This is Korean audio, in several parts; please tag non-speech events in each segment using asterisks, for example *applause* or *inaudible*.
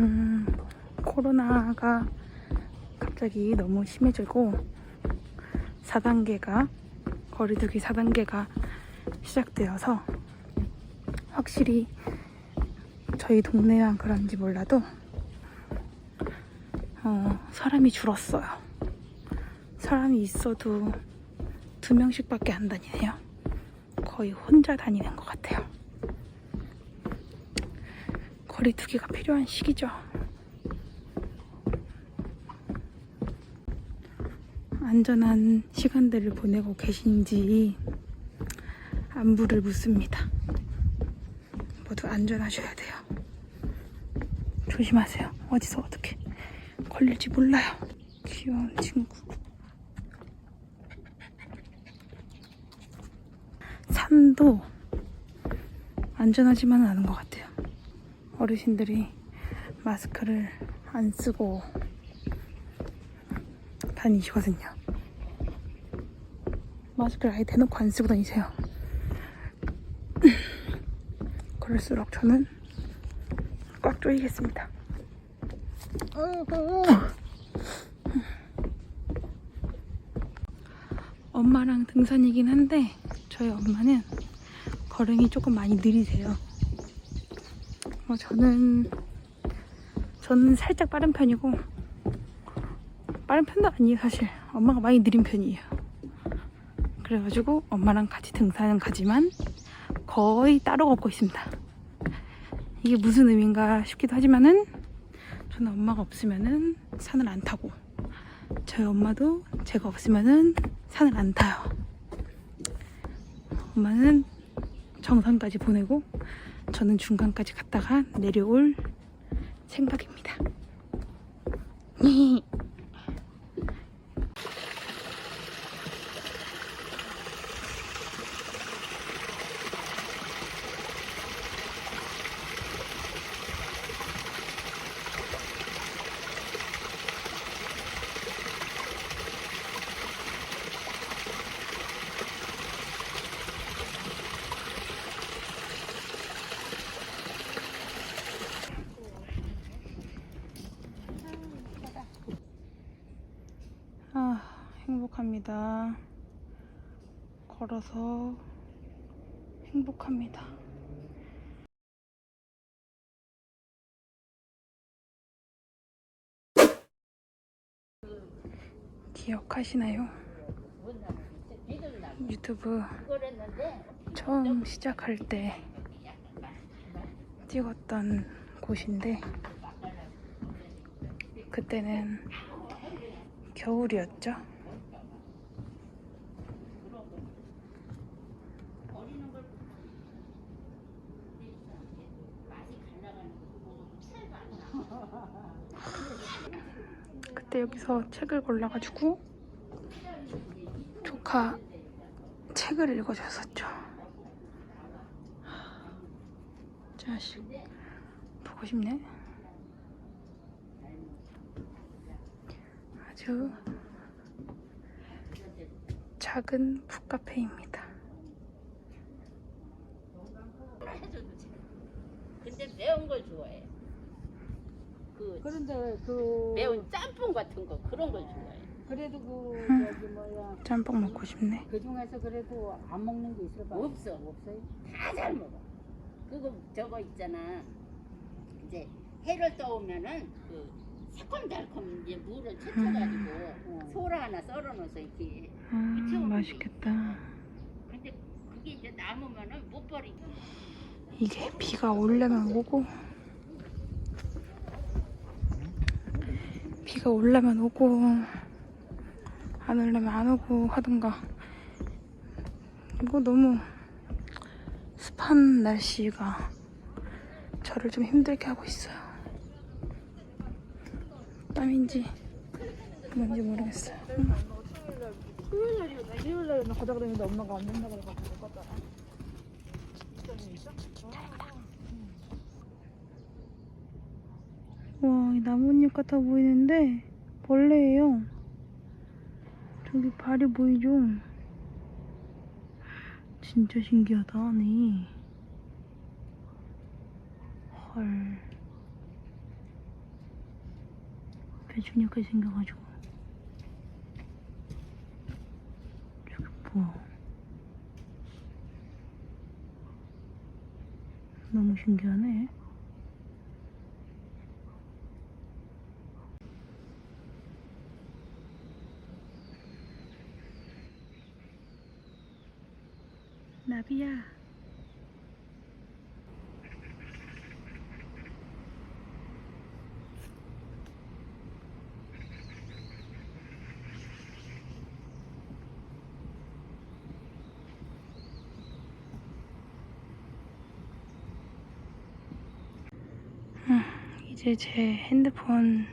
음, 코로나가 갑자기 너무 심해지고 4단계가 거리두기 4단계가 시작되어서 확실히 저희 동네만 그런지 몰라도 어, 사람이 줄었어요. 사람이 있어도 두 명씩밖에 안 다니네요. 거의 혼자 다니는 것 같아요. 거리 두기가 필요한 시기죠. 안전한 시간들을 보내고 계신지 안부를 묻습니다. 모두 안전하셔야 돼요. 조심하세요. 어디서 어떻게 걸릴지 몰라요. 귀여운 친구. 산도 안전하지만은 않은 것 같아요. 어르신들이 마스크를 안 쓰고 다니시거든요. 마스크를 아예 대놓고 안 쓰고 다니세요. *clears throat* 그럴수록 저는 꽉 조이겠습니다. *clears throat* 엄마랑 등산이긴 한데 저희 엄마는 걸음이 조금 많이 느리세요. 어, 저는 저는 살짝 빠른 편이고 빠른 편도 아니에요 사실 엄마가 많이 느린 편이에요. 그래가지고 엄마랑 같이 등산은 가지만 거의 따로 걷고 있습니다. 이게 무슨 의미인가 싶기도 하지만은 저는 엄마가 없으면은 산을 안 타고 저희 엄마도 제가 없으면은 산을 안 타요. 엄마는 정상까지 보내고 저는 중간까지 갔다가 내려올 생각입니다. *laughs* 아, 행복합니다. 걸어서 행복합니다. 기억하시나요? 유튜브 처음 시작할 때 찍었던 곳인데 그때는 겨울이었죠. 그때 여기서 책을 골라가지고 조카 책을 읽어줬었죠. 자식 보고 싶네. 아주 작은 북카페입니다. 근데 매운 걸 좋아해. 그 그런데 그 매운 짬뽕 같은 거 그런 걸 좋아해. 그래도 그 음. 저기 *laughs* 뭐야 짬뽕 먹고 싶네. 그 중에서 그래도 안 먹는 게 있어봐. 없어. 없어요? 다 잘 먹어. 그거 저거 있잖아. 이제 해를 떠오면은 그 새콤달콤 이제 물을 쳐쳐가지고 음. 소라 하나 썰어놓어서 이렇게. 음, 맛있겠다. 근데 그게 이제 남으면은 못 버리고. 이게 비가 오려면 오고 비가 오려면 오고 안 오려면 안 오고 하던가 이거 너무 습한 날씨가 저를 좀 힘들게 하고 있어요 땀인지 뭔지 모르겠어요 음. 토요일 날이었나 일요일 날이었나 가자 그랬는데 엄마가 안 된다 그래가지고 못 갔다. 나뭇잎 같아 보이는데 벌레예요. 저기 발이 보이죠? 진짜 신기하다, 네. 헐. 배추니까 생겨가지고 저기 뭐야 너무 신기하네 나비야 음, 이제 제 핸드폰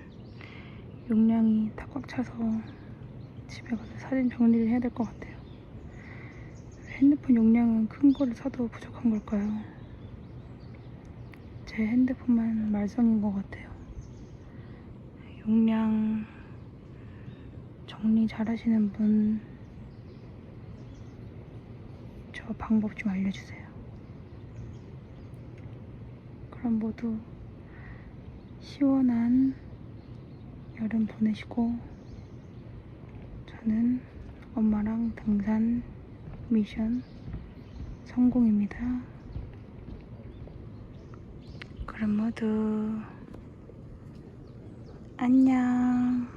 용량이 다 꽉 차서 집에 가서 사진 정리를 해야 될 것 같아요. 핸드폰 용량은 큰 거를 사도 부족한 걸까요? 제 핸드폰만 말썽인 것 같아요. 용량 정리 잘 하시는 분, 저 방법 좀 알려주세요. 그럼 모두 시원한 여름 보내시고 저는 엄마랑 등산 미션 성공입니다. 그럼 모두 안녕.